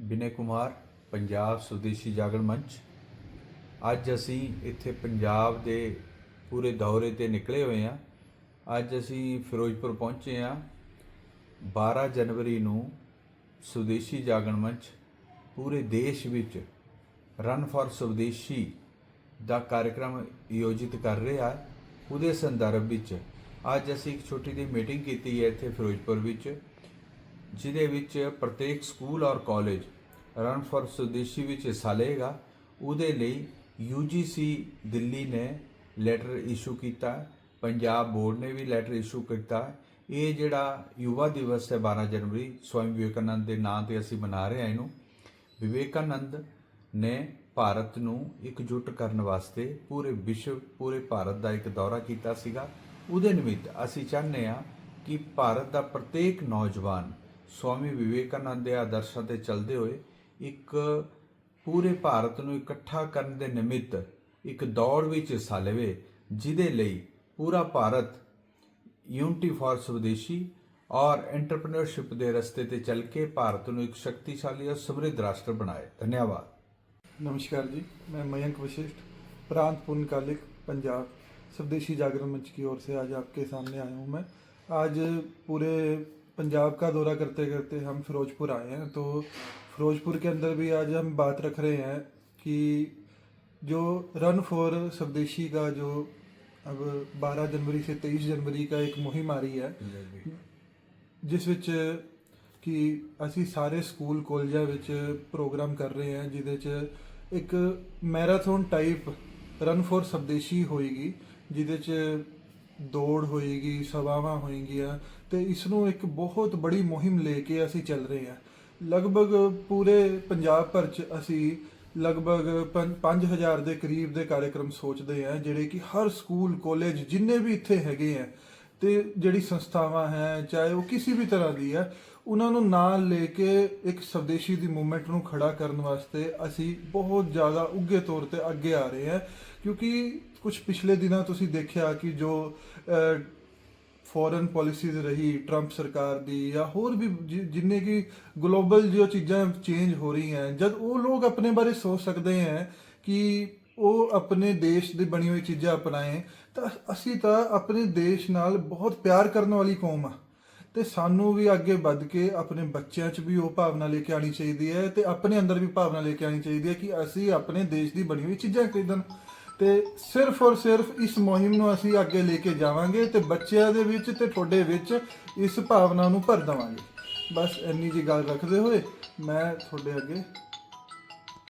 ਬਿਨੇ ਕੁਮਾਰ, ਪੰਜਾਬ ਸੁਦੇਸ਼ੀ ਜਾਗਰਣ ਮੰਚ। ਅੱਜ ਅਸੀਂ ਇੱਥੇ ਪੰਜਾਬ ਦੇ ਪੂਰੇ ਦੌਰੇ ਤੇ ਨਿਕਲੇ ਹੋਏ ਹਾਂ। ਅੱਜ ਅਸੀਂ ਫਿਰੋਜ਼ਪੁਰ ਪਹੁੰਚੇ ਹਾਂ। 12 ਜਨਵਰੀ ਨੂੰ ਸੁਦੇਸ਼ੀ ਜਾਗਰਣ ਮੰਚ ਪੂਰੇ ਦੇਸ਼ ਵਿੱਚ ਰਨ ਫਾਰ ਸੁਦੇਸ਼ੀ ਦਾ ਕਾਰਜਕ੍ਰਮ ਆਯੋਜਿਤ ਕਰ ਰਿਹਾ ਹੈ। ਉਹਦੇ ਸੰਦਰਭ ਵਿੱਚ ਅੱਜ ਅਸੀਂ ਇੱਕ ਛੋਟੀ ਜਿਹੀ ਮੀਟਿੰਗ ਕੀਤੀ ਹੈ ਇੱਥੇ ਫਿਰੋਜ਼ਪੁਰ ਵਿੱਚ। ਜਿਹਦੇ ਵਿੱਚ ਪ੍ਰਤੇਕ ਸਕੂਲ ਔਰ ਕਾਲਜ ਰਨ ਫਾਰ ਸੁਦੇਸ਼ੀ ਵਿੱਚ ਹਿੱਸਾ ਲਏਗਾ, ਉਹਦੇ ਲਈ UGC ਦਿੱਲੀ ਨੇ ਲੈਟਰ ਇਸ਼ੂ ਕੀਤਾ, ਪੰਜਾਬ ਬੋਰਡ ਨੇ ਵੀ ਲੈਟਰ ਇਸ਼ੂ ਕੀਤਾ। ਇਹ ਜਿਹੜਾ ਯੁਵਾ ਦਿਵਸ ਹੈ 12 ਜਨਵਰੀ, ਸਵਾਮੀ ਵਿਵੇਕਾਨੰਦ ਦੇ ਨਾਂ ਤੇ ਅਸੀਂ ਮਨਾ ਰਹੇ ਹਾਂ ਇਹਨੂੰ। ਵਿਵੇਕਾਨੰਦ ਨੇ ਭਾਰਤ ਨੂੰ ਇਕਜੁੱਟ ਕਰਨ ਵਾਸਤੇ ਪੂਰੇ ਵਿਸ਼ਵ, ਪੂਰੇ ਭਾਰਤ ਦਾ ਇੱਕ ਦੌਰਾ ਕੀਤਾ ਸੀਗਾ। ਉਹਦੇ ਨਿਮਿਤ ਅਸੀਂ ਚਾਹੁੰਦੇ ਹਾਂ ਕਿ ਭਾਰਤ ਦਾ ਪ੍ਰਤੇਕ ਨੌਜਵਾਨ ਸਵਾਮੀ ਵਿਵੇਕਾਨੰਦ ਦੇ ਆਦਰਸ਼ਾਂ ਤੇ ਚੱਲਦੇ ਹੋਏ ਇੱਕ ਪੂਰੇ ਭਾਰਤ ਨੂੰ ਇਕੱਠਾ ਕਰਨ ਦੇ ਨਿਮਿਤ ਇੱਕ ਦੌੜ ਵਿੱਚ ਹਿੱਸਾ ਲਵੇ ਜਿਹਦੇ ਲਈ ਪੂਰਾ ਭਾਰਤ ਯੂਨਿਟੀ ਫਾਰ ਸਵਦੇਸ਼ੀ ਔਰ ਐਂਟਰਪ੍ਰੀਨਿਓਰਸ਼ਿਪ ਦੇ ਰਸਤੇ ਤੇ ਚੱਲ ਕੇ ਭਾਰਤ ਨੂੰ ਇੱਕ ਸ਼ਕਤੀਸ਼ਾਲੀ ਔਰ ਸਮਰਿੱਧ ਰਾਸ਼ਟਰ ਬਣਾਏ ਧੰਨਵਾਦ नमस्कार जी मैं मयंक वशिष्ठ प्रांत पूर्णकालिक पंजाब स्वदेशी जागरण मंच की ओर से आज आपके सामने आया हूँ मैं आज पूरे पंजाब का दौरा करते करते हम फिरोजपुर आए हैं तो फिरोजपुर के अंदर भी आज हम बात रख रहे हैं कि जो रन फॉर स्वदेशी का जो अब 12 जनवरी से 23 जनवरी का एक ਮੁਹਿੰਮ ਆ ਰਹੀ ਹੈ ਜਿਸ ਵਿੱਚ ਕਿ ਅਸੀਂ ਸਾਰੇ ਸਕੂਲ ਕਾਲਜਾਂ ਵਿੱਚ ਪ੍ਰੋਗਰਾਮ ਕਰ ਰਹੇ ਹਾਂ ਜਿਹਦੇ 'ਚ ਇੱਕ ਮੈਰਾਥਨ ਟਾਈਪ ਰਨ ਫॉर ਸਵਦੇਸ਼ੀ ਹੋਏਗੀ ਜਿਹਦੇ 'ਚ ਦੌੜ ਹੋਏਗੀ, ਸਭਾਵਾਂ ਹੋਏਗੀਆਂ ਤੇ ਇਸ ਨੂੰ ਇੱਕ ਬਹੁਤ ਬੜੀ ਮੁਹਿੰਮ ਲੈ ਕੇ ਅਸੀਂ ਚੱਲ ਰਹੇ ਹਾਂ। ਲਗਭਗ ਪੂਰੇ ਪੰਜਾਬ ਭਰ 'ਚ ਅਸੀਂ ਲਗਭਗ 5000 ਦੇ ਕਰੀਬ ਦੇ ਕਾਰਜਕ੍ਰਮ ਸੋਚਦੇ ਹਾਂ, ਜਿਹੜੇ ਕਿ ਹਰ ਸਕੂਲ, ਕਾਲਜ ਜਿੰਨੇ ਵੀ ਇੱਥੇ ਹੈਗੇ ਆ ਤੇ ਜਿਹੜੀ ਸੰਸਥਾਵਾਂ ਹੈ, ਚਾਹੇ ਉਹ ਕਿਸੇ ਵੀ ਤਰ੍ਹਾਂ ਦੀ ਹੈ, ਉਹਨਾਂ ਨੂੰ ਨਾਲ ਲੈ ਕੇ ਇੱਕ ਸਵਦੇਸ਼ੀ ਦੀ ਮੂਵਮੈਂਟ ਨੂੰ ਖੜਾ ਕਰਨ ਵਾਸਤੇ ਅਸੀਂ ਬਹੁਤ ਜ਼ਿਆਦਾ ਉੱਗੇ ਤੌਰ ਤੇ ਅੱਗੇ ਆ ਰਹੇ ਹਾਂ। ਕਿਉਂਕਿ ਕੁਝ ਪਿਛਲੇ ਦਿਨਾਂ ਤੁਸੀਂ ਦੇਖਿਆ ਕਿ ਜੋ ਫੋਰਨ ਪਾਲਿਸੀਜ਼ ਰਹੀ ਟਰੰਪ ਸਰਕਾਰ ਦੀ ਜਾਂ ਹੋਰ ਵੀ ਜਿ- ਜਿੰਨੇ ਕਿ ਗਲੋਬਲ ਜੋ ਚੀਜ਼ਾਂ ਚੇਂਜ ਹੋ ਰਹੀਆਂ, ਜਦ ਉਹ ਲੋਕ ਆਪਣੇ ਬਾਰੇ ਸੋਚ ਸਕਦੇ ਹੈ ਕਿ ਉਹ ਆਪਣੇ ਦੇਸ਼ ਦੀ ਬਣੀ ਹੋਈ ਚੀਜ਼ਾਂ ਅਪਣਾਏ, ਤਾਂ ਅਸੀਂ ਤਾਂ ਆਪਣੇ ਦੇਸ਼ ਨਾਲ ਬਹੁਤ ਪਿਆਰ ਕਰਨ ਵਾਲੀ ਕੌਮ ਆ। ਤੇ ਸਾਨੂੰ ਵੀ ਅੱਗੇ ਵੱਧ ਕੇ ਆਪਣੇ ਬੱਚਿਆਂ 'ਚ ਵੀ ਉਹ ਭਾਵਨਾ ਲੈ ਕੇ ਆਣੀ ਚਾਹੀਦੀ ਹੈ ਤੇ ਆਪਣੇ ਅੰਦਰ ਵੀ ਭਾਵਨਾ ਲੈ ਕੇ ਆਣੀ ਚਾਹੀਦੀ ਹੈ ਕਿ ਅਸੀਂ ਆਪਣੇ ਦੇਸ਼ ਦੀ ਬਣੀ ਹੋਈ ਚੀਜ਼ਾਂ ਖਰੀਦਣ। ਤੇ ਸਿਰਫ ਔਰ ਸਿਰਫ ਇਸ ਮੁਹਿੰਮ ਨੂੰ ਅਸੀਂ ਅੱਗੇ ਲੈ ਕੇ ਜਾਵਾਂਗੇ ਤੇ ਬੱਚਿਆਂ ਦੇ ਵਿੱਚ ਤੇ ਤੁਹਾਡੇ ਵਿੱਚ ਇਸ ਭਾਵਨਾ ਨੂੰ ਭਰ ਦੇਵਾਂਗੇ। ਬਸ ਇੰਨੀ ਜੀ ਗੱਲ ਰੱਖਦੇ ਹੋਏ ਮੈਂ ਤੁਹਾਡੇ ਅੱਗੇ